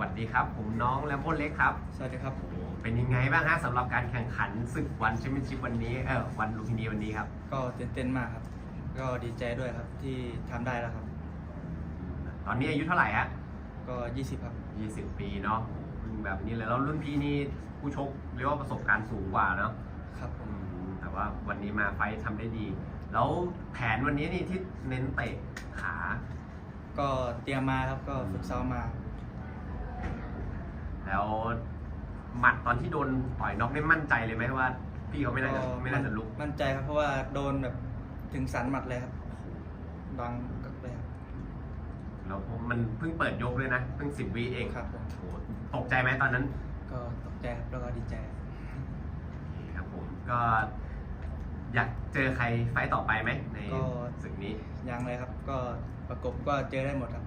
วัสดีครับ ผมน้องแลมโบเล็กครับ สวัสดีครับโอ้โหเป็นยังไงบ้างฮะสำหรับการแข่งขันศึกวันแชมเปี้ยนชิพวันนี้เออวันลุมพินีวันนี้ครับ ก็ตื่นเต้นมากครับ ก็ดีใจด้วยครับที่ทำได้แล้วครับ ตอนนี้อายุเท่าไหร่ฮะก็ 20 ครับ 20 ปีเนาะเพิ่งแบบนี้เลยแล้วรุ่นพี่นี่ผู้ชกเรียกว่าประสบการณ์สูงกว่าเนาะครับผอืมมแต่ว่าวันนี้มาไฟท์ทำได้ดี แล้วแผนวันนี้นี่ที่เน้นเตะขา ก็เตรียมมาครับก็ฝึกซ้อมมา แล้วหมัดตอนที่โดนต่อยน็อกได้มั่นใจเลยไหมว่า พี่เขาไม่น่าจะไม่น่าจะลุกมั่นใจครับเพราะว่าโดนแบบถึงสันหมัดเลยครับบังกักเลยครับแล้วมันเพิ่งเปิดยกเลยนะเพิ่งสิบวิเองครับผมโอ้โหตกใจไหมตอนนั้น ก็ตกใจครับแล้วก็ดีใจครับผมก็อยากเจอใครไฟต์ต่อไปไหมในก็ศึกนี้ยังเลยครับ ก็ประกบก็เจอได้หมดครับ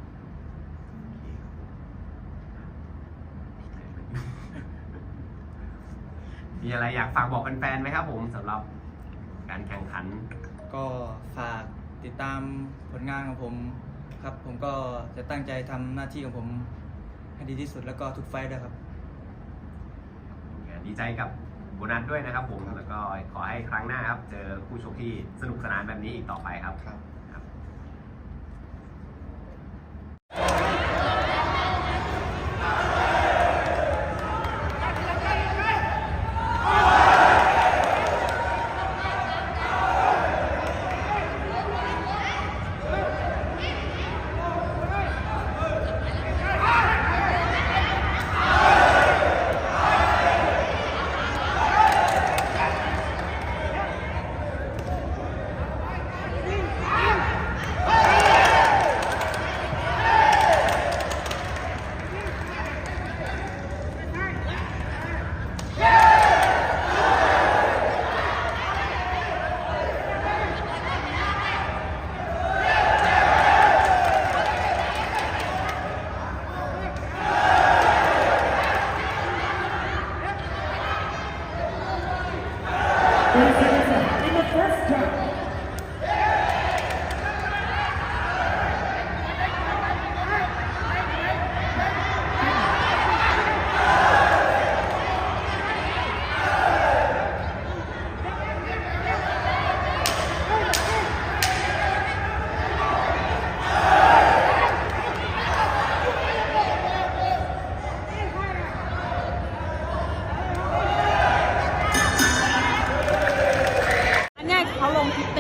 มีอะไรอยากฝากบอกแฟนๆไหมครับผมสำหรับการแข่งขัน ก็ฝากติดตามผลงานของผมครับ ผมก็จะตั้งใจทำหน้าที่ของผมให้ดีที่สุดแล้วก็ทุกไฟต์ด้วยครับ ดีใจกับโบนัสด้วยนะครับผมครับแล้วก็ขอให้ครั้งหน้าครับ เจอคู่ชกที่สนุกสนานแบบนี้อีกต่อไปครับ ครับ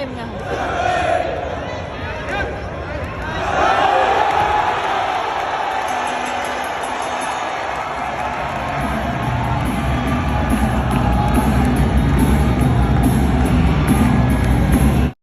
thêm nhà hàng